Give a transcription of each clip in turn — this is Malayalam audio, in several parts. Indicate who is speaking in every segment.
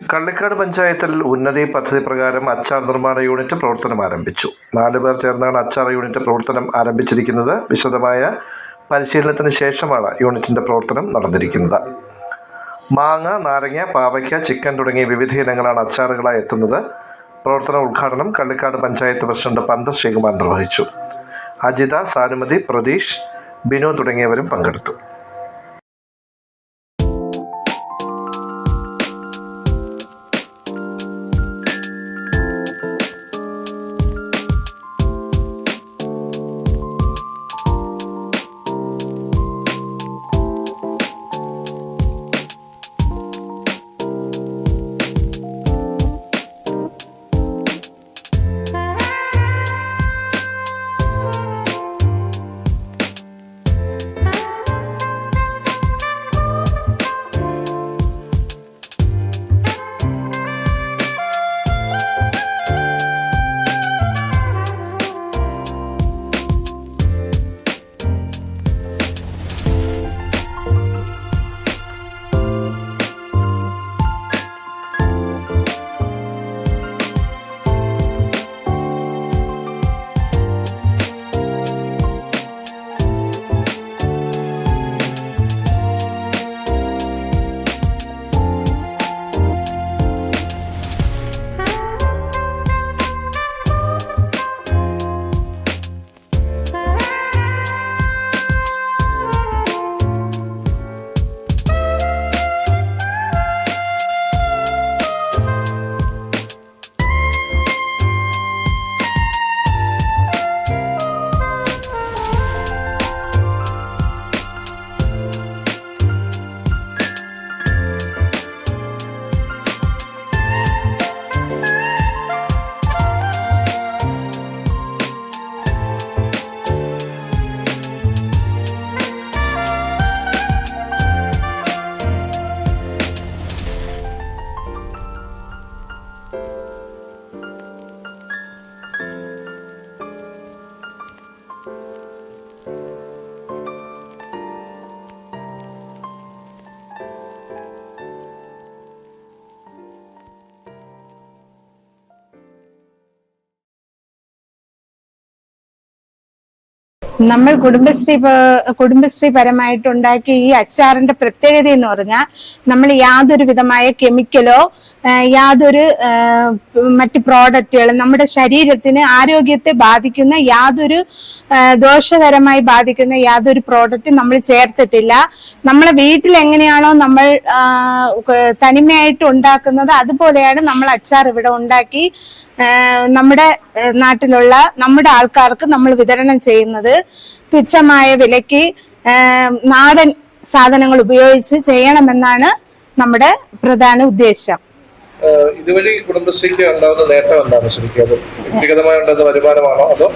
Speaker 1: കള്ളിക്കാട് പഞ്ചായത്തിൽ ഉന്നതി പദ്ധതി പ്രകാരം അച്ചാർ നിർമ്മാണ യൂണിറ്റ് പ്രവർത്തനം ആരംഭിച്ചു. നാല് പേർ ചേർന്നാണ് അച്ചാർ യൂണിറ്റ് പ്രവർത്തനം ആരംഭിച്ചിരിക്കുന്നത്. വിശദമായ പരിശീലനത്തിന് ശേഷമാണ് യൂണിറ്റിന്റെ പ്രവർത്തനം നടന്നിരിക്കുന്നത്. മാങ്ങ നാരങ്ങ പാവയ്ക്ക ചിക്കൻ തുടങ്ങിയ വിവിധ ഇനങ്ങളാണ് അച്ചാറുകളായി എത്തുന്നത്. പ്രവർത്തന ഉദ്ഘാടനം കള്ളിക്കാട് പഞ്ചായത്ത് പ്രസിഡന്റ് പന്ത ശ്രീകുമാർ നിർവഹിച്ചു. അജിത സാനുമതി പ്രതീഷ് ബിനു തുടങ്ങിയവരും പങ്കെടുത്തു.
Speaker 2: നമ്മൾ കുടുംബശ്രീ കുടുംബശ്രീ പരമായിട്ട് ഉണ്ടാക്കിയ ഈ അച്ചാറിന്റെ പ്രത്യേകത എന്ന് പറഞ്ഞാൽ നമ്മൾ യാതൊരു വിധമായ കെമിക്കലോ യാതൊരു മറ്റു പ്രോഡക്റ്റുകളും നമ്മുടെ ശരീരത്തിന് ആരോഗ്യത്തെ ബാധിക്കുന്ന യാതൊരു ദോഷകരമായി ബാധിക്കുന്ന യാതൊരു പ്രോഡക്റ്റും നമ്മൾ ചേർത്തിട്ടില്ല. നമ്മളെ വീട്ടിൽ എങ്ങനെയാണോ നമ്മൾ തനിമയായിട്ട് ഉണ്ടാക്കുന്നത് അതുപോലെയാണ് നമ്മൾ അച്ചാർ ഇവിടെ ഉണ്ടാക്കി നമ്മുടെ നാട്ടിലുള്ള നമ്മുടെ ആൾക്കാർക്ക് നമ്മൾ വിതരണം ചെയ്യുന്നത്. തുച്ഛമായ വിലയ്ക്ക് നാടൻ സാധനങ്ങൾ ഉപയോഗിച്ച് ചെയ്യണമെന്നാണ് നമ്മുടെ പ്രധാന ഉദ്ദേശം.
Speaker 1: ഇതുവഴി കുടുംബശ്രീക്ക് ഉണ്ടാകുന്ന നേട്ടം എന്താണ് ശരിക്കും? അത് വ്യക്തിഗതമായി ഉണ്ടാകുന്ന വരുമാനമാണോ അതോ?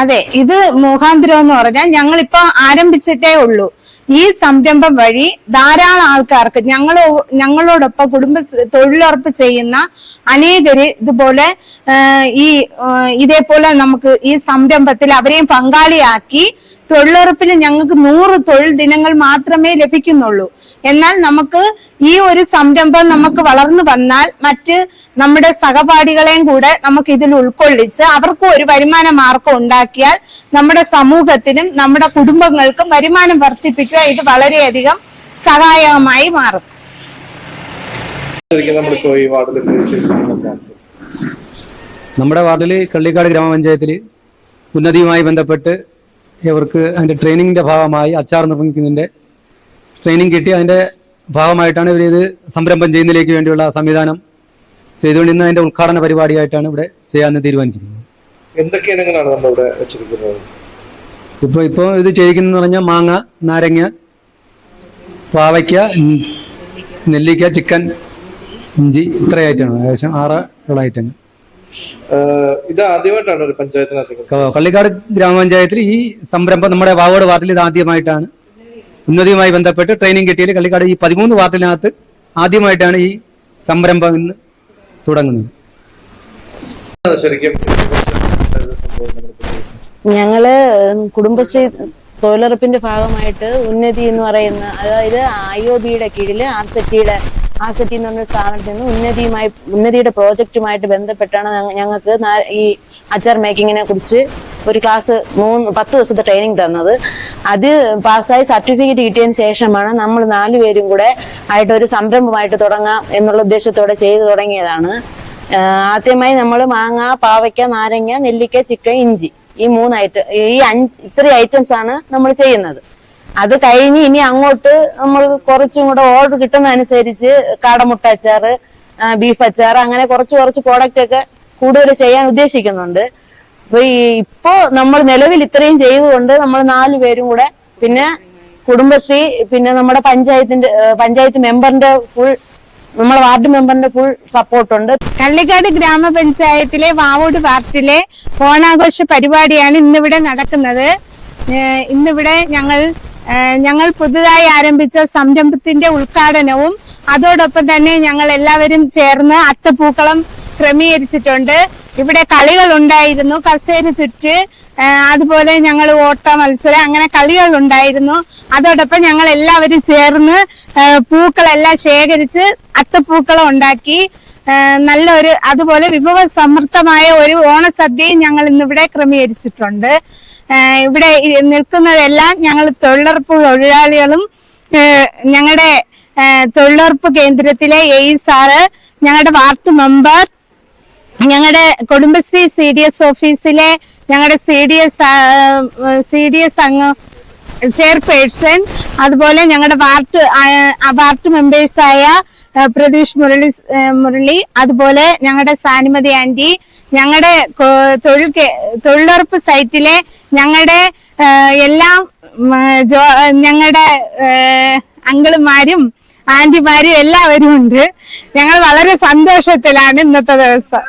Speaker 2: അതെ ഇത് മുഖാന്തരം എന്ന് പറഞ്ഞാൽ ഞങ്ങളിപ്പോ ആരംഭിച്ചിട്ടേ ഉള്ളൂ. ഈ സംരംഭം വഴി ധാരാളം ആൾക്കാർക്ക് ഞങ്ങൾ ഞങ്ങളോടൊപ്പം കുടുംബ തൊഴിലുറപ്പ് ചെയ്യുന്ന അനേകര് ഇതുപോലെ ഈ ഇതേപോലെ നമുക്ക് ഈ സംരംഭത്തിൽ അവരെയും പങ്കാളിയാക്കി തൊഴിലുറപ്പിൽ ഞങ്ങൾക്ക് നൂറ് തൊഴിൽ ദിനങ്ങൾ മാത്രമേ ലഭിക്കുന്നുള്ളൂ. എന്നാൽ നമുക്ക് ഈ ഒരു സംരംഭം നമുക്ക് വളർന്നു വന്നാൽ മറ്റ് നമ്മുടെ സഹപാഠികളെയും കൂടെ നമുക്ക് ഇതിൽ ഉൾക്കൊള്ളിച്ച് അവർക്കും ഒരു വരുമാന മാർഗം ഉണ്ടാക്കിയാൽ നമ്മുടെ സമൂഹത്തിനും നമ്മുടെ കുടുംബങ്ങൾക്കും വരുമാനം വർദ്ധിപ്പിക്കുക ഇത് വളരെയധികം സഹായകമായി മാറും.
Speaker 3: നമ്മുടെ വാർഡിൽ കള്ളിക്കാട് ഗ്രാമപഞ്ചായത്തിൽ ഉന്നതിയുമായി ബന്ധപ്പെട്ട് ഇവർക്ക് അതിന്റെ ട്രെയിനിങ്ങിന്റെ ഭാഗമായി അച്ചാർ നിർമ്മിക്കുന്നതിന്റെ ട്രെയിനിങ് കിട്ടി. അതിന്റെ ഭാഗമായിട്ടാണ് ഇവർ ഇത് സംരംഭം ചെയ്യുന്നതിലേക്ക് വേണ്ടിയുള്ള സംവിധാനം ചെയ്തുകൊണ്ടിരുന്ന അതിന്റെ ഉദ്ഘാടന പരിപാടിയായിട്ടാണ് ഇവിടെ ചെയ്യാമെന്ന് തീരുമാനിച്ചിരിക്കുന്നത്.
Speaker 1: എന്തൊക്കെ ഇനങ്ങളാണ് വെച്ചിരിക്കുന്നത്?
Speaker 3: ഇപ്പോൾ ഇപ്പോൾ ഇത് ചെയ്യിക്കുന്നതെന്ന് പറഞ്ഞാൽ മാങ്ങ നാരങ്ങ പാവയ്ക്ക നെല്ലിക്ക ചിക്കൻ ഇഞ്ചി ഇത്ര ഐറ്റമാണ് ഏകദേശം ആറ് ഐറ്റങ്ങൾ.
Speaker 1: ഇത് ആദ്യമായിട്ടാണ് ഒരു പഞ്ചായത്തിനകത്ത്
Speaker 3: ക- കള്ളിക്കാട് ഗ്രാമപഞ്ചായത്തിൽ ഈ സംരംഭം നമ്മുടെ വാവോട് വാർഡിൽ ഇത് ആദ്യമായിട്ടാണ്. ഉന്നതിയുമായി ബന്ധപ്പെട്ട് ട്രെയിനിങ് കിട്ടിയത് കള്ളിക്കാട് ഈ പതിമൂന്ന് വാർഡിനകത്ത് ആദ്യമായിട്ടാണ് ഈ സംരംഭം ഇന്ന് തുടങ്ങുന്നത്.
Speaker 1: ശരിക്കും
Speaker 4: ഞങ്ങൾ കുടുംബശ്രീ തൊഴിലുറപ്പിന്റെ ഭാഗമായിട്ട് ഉന്നതി എന്ന് പറയുന്ന അതായത് ഐ ഒ ബിയുടെ കീഴിൽ ആർ സെറ്റിയുടെ ആസറ്റി എന്ന് പറഞ്ഞ സ്ഥാപനത്തിൽ നിന്ന് ഉന്നതിയുമായി ഉന്നതിയുടെ പ്രോജക്റ്റുമായിട്ട് ബന്ധപ്പെട്ടാണ് ഞങ്ങൾക്ക് ഈ അച്ചാർ മേക്കിങ്ങിനെ കുറിച്ച് ഒരു ക്ലാസ് മൂന്ന് പത്ത് ദിവസത്തെ ട്രെയിനിങ് തന്നത്. അത് പാസ്സായി സർട്ടിഫിക്കറ്റ് കിട്ടിയതിന് ശേഷമാണ് നമ്മൾ നാലുപേരും കൂടെ ആയിട്ട് ഒരു സംരംഭമായിട്ട് തുടങ്ങാം എന്നുള്ള ഉദ്ദേശത്തോടെ ചെയ്തു തുടങ്ങിയതാണ്. ആദ്യമായി നമ്മൾ മാങ്ങ പാവയ്ക്ക നാരങ്ങ നെല്ലിക്ക ചിക്കൻ ഇഞ്ചി ഈ മൂന്ന് ഐറ്റം ഈ അഞ്ച് ഇത്രയും ഐറ്റംസ് ആണ് നമ്മൾ ചെയ്യുന്നത്. അത് കഴിഞ്ഞ് ഇനി അങ്ങോട്ട് നമ്മൾ കുറച്ചും കൂടെ ഓർഡർ കിട്ടുന്നതനുസരിച്ച് കാടമുട്ട അച്ചാർ ബീഫ് അച്ചാർ അങ്ങനെ കുറച്ച് കുറച്ച് പ്രോഡക്റ്റ് ഒക്കെ കൂടുതൽ ചെയ്യാൻ ഉദ്ദേശിക്കുന്നുണ്ട്. അപ്പൊ ഇപ്പോ നമ്മൾ നിലവിൽ ഇത്രയും ചെയ്തുകൊണ്ട് നമ്മൾ നാലു പേരും കൂടെ പിന്നെ കുടുംബശ്രീ പിന്നെ നമ്മുടെ പഞ്ചായത്തിന്റെ പഞ്ചായത്ത് മെമ്പറിന്റെ ഫുൾ നമ്മുടെ വാർഡ് മെമ്പറിന്റെ ഫുൾ സപ്പോർട്ടുണ്ട്
Speaker 2: കള്ളിക്കാട് ഗ്രാമപഞ്ചായത്തിലെ വാവോട് വാർഡിലെ ഓണാഘോഷ പരിപാടിയാണ് ഇന്നിവിടെ നടക്കുന്നത്. ഇന്നിവിടെ ഞങ്ങൾ ഞങ്ങൾ പുതുതായി ആരംഭിച്ച സംരംഭത്തിന്റെ ഉദ്ഘാടനവും അതോടൊപ്പം തന്നെ ഞങ്ങൾ എല്ലാവരും ചേർന്ന് അത്തപ്പൂക്കളം ക്രമീകരിച്ചിട്ടുണ്ട്. ഇവിടെ കളികൾ ഉണ്ടായിരുന്നു. കസേര ചുറ്റ് അതുപോലെ ഞങ്ങൾ ഓട്ട മത്സരം അങ്ങനെ കളികൾ ഉണ്ടായിരുന്നു. അതോടൊപ്പം ഞങ്ങൾ എല്ലാവരും ചേർന്ന് പൂക്കളെല്ലാം ശേഖരിച്ച് അത്തപ്പൂക്കളം ഉണ്ടാക്കി. നല്ലൊരു അതുപോലെ വിഭവ സമൃദ്ധമായ ഒരു ഓണസദ്യയും ഞങ്ങൾ ഇന്നിവിടെ ക്രമീകരിച്ചിട്ടുണ്ട്. ഇവിടെ നിൽക്കുന്നതെല്ലാം ഞങ്ങൾ തൊഴിലുറപ്പ് തൊഴിലാളികളും ഞങ്ങളുടെ തൊഴിലുറപ്പ് കേന്ദ്രത്തിലെ എ സാറ് ഞങ്ങളുടെ വാർഡ് മെമ്പർ ഞങ്ങളുടെ കുടുംബശ്രീ സി ഡി എസ് ഓഫീസിലെ ഞങ്ങളുടെ C D S C D S അംഗം ചെയർപേഴ്സൺ അതുപോലെ ഞങ്ങളുടെ വാർഡ് വാർഡ് മെമ്പേഴ്സായ പ്രതീഷ് മുരളി മുരളി അതുപോലെ ഞങ്ങളുടെ സാനിമതി ആന്റി ഞങ്ങളുടെ തൊഴിൽ തൊഴിലുറപ്പ് സൈറ്റിലെ ഞങ്ങളുടെ എല്ലാം ഞങ്ങളുടെ അങ്കിളുമാരും ആന്റിമാരും എല്ലാവരും ഉണ്ട്. ഞങ്ങൾ വളരെ സന്തോഷത്തിലാണ് ഇന്നത്തെ ദിവസം.